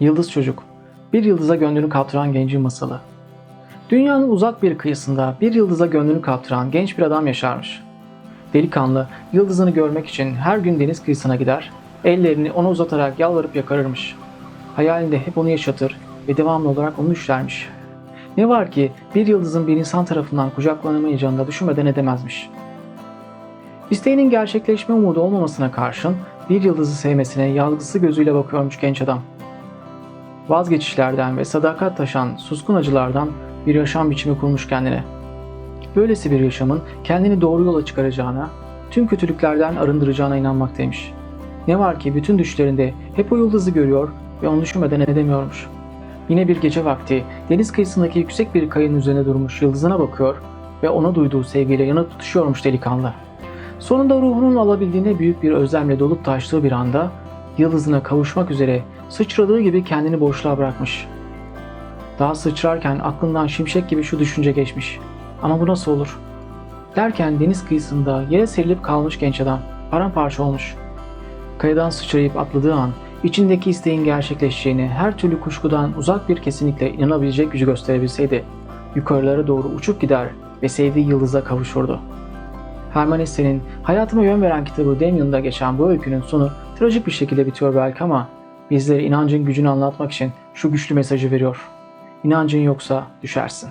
Yıldız Çocuk Bir yıldıza gönlünü kaptıran gencin masalı. Dünyanın uzak bir kıyısında bir yıldıza gönlünü kaptıran genç bir adam yaşarmış. Delikanlı yıldızını görmek için her gün deniz kıyısına gider, ellerini ona uzatarak yalvarıp yakarırmış. Hayalinde hep onu yaşatır ve devamlı olarak onu düşlermiş. Ne var ki bir yıldızın bir insan tarafından kucaklanamayacağını da düşünmeden edemezmiş. İsteğinin gerçekleşme umudu olmamasına karşın bir yıldızı sevmesine yalgısı gözüyle bakıyormuş genç adam. Vazgeçişlerden ve sadakat taşan suskun acılardan bir yaşam biçimi kurmuş kendine. Böylesi bir yaşamın kendini doğru yola çıkaracağına, tüm kötülüklerden arındıracağına inanmaktaymış. Ne var ki bütün düşlerinde hep o yıldızı görüyor ve onu düşünmeden edemiyormuş. Yine bir gece vakti deniz kıyısındaki yüksek bir kayın üzerine durmuş yıldızına bakıyor ve ona duyduğu sevgiyle yanıp tutuşuyormuş delikanlı. Sonunda ruhunun alabildiğine büyük bir özlemle dolup taştığı bir anda yıldızına kavuşmak üzere sıçradığı gibi kendini boşluğa bırakmış. Daha sıçrarken aklından şimşek gibi şu düşünce geçmiş. Ama bu nasıl olur? Derken deniz kıyısında yere serilip kalmış genç adam paramparça olmuş. Kayadan sıçrayıp atladığı an içindeki isteğin gerçekleşeceğini her türlü kuşkudan uzak bir kesinlikle inanabilecek gücü gösterebilseydi yukarılara doğru uçup gider ve sevdiği yıldıza kavuşurdu. Herman Hesse'nin Hayatıma Yön Veren kitabı Damien'da geçen bu öykünün sonu trajik bir şekilde bitiyor belki ama bizlere inancın gücünü anlatmak için şu güçlü mesajı veriyor. İnancın yoksa düşersin.